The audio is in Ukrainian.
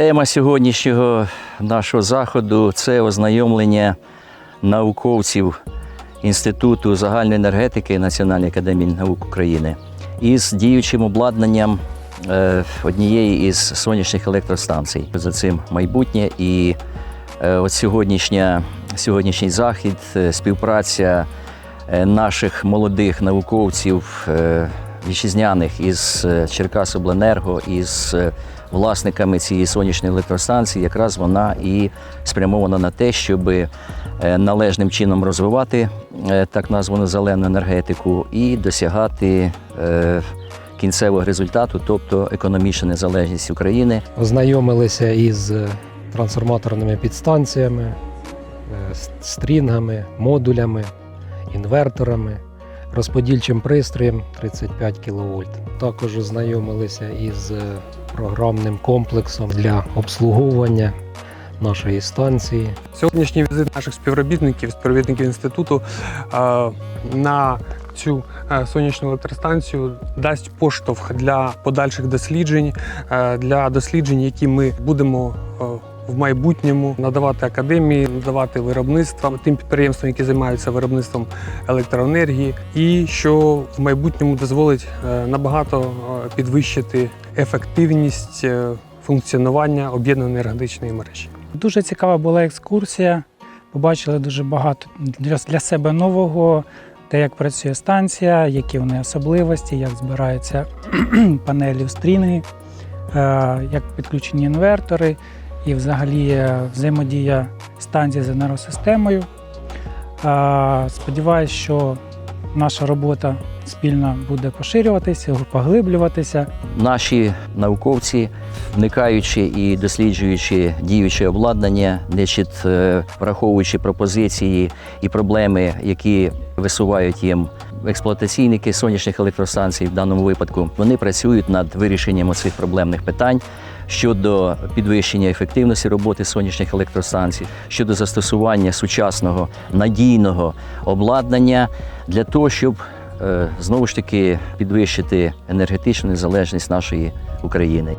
Тема сьогоднішнього нашого заходу це ознайомлення науковців Інституту загальної енергетики Національної академії наук України із діючим обладнанням е, однієї із сонячних електростанцій. За цим майбутнє і е, от сьогоднішня, сьогоднішній захід, е, співпраця наших молодих науковців вітчизняних із е, Черкасобленерго, із е, власниками цієї сонячної електростанції, якраз вона і спрямована на те, щоб е, належним чином розвивати так названу зелену енергетику і досягати кінцевого результату, тобто економічна незалежність України. Ознайомилися із трансформаторними підстанціями, стрінгами, модулями, інверторами, розподільчим пристроєм 35 кВт. Також ознайомилися із е, програмним комплексом для обслуговування нашої станції. Сьогоднішній візит наших співробітників, співробітників інституту е, на цю е, сонячну електростанцію дасть поштовх для подальших досліджень, для досліджень, які ми будемо в майбутньому надавати академії, надавати виробництвам, тим підприємствам, які займаються виробництвом електроенергії, і що в майбутньому дозволить е, набагато е, підвищити ефективність е, функціонування об'єднаної енергетичної мережі. Дуже цікава була екскурсія. Побачили дуже багато для, себе нового, те, як працює станція, які в неї особливості, як збираються панелі в як підключені інвертори і взагалі взаємодія станції з енергосистемою. Сподіваюсь, що наша робота спільно буде поширюватися, поглиблюватися. Наші науковці, вникаючи і досліджуючи діюче обладнання, значить, е, враховуючи пропозиції і проблеми, які висувають їм експлуатаційники сонячних електростанцій, в даному випадку, вони працюють над вирішенням цих проблемних питань щодо підвищення ефективності роботи сонячних електростанцій, щодо застосування сучасного надійного обладнання для того, щоб знову ж таки підвищити енергетичну незалежність нашої України.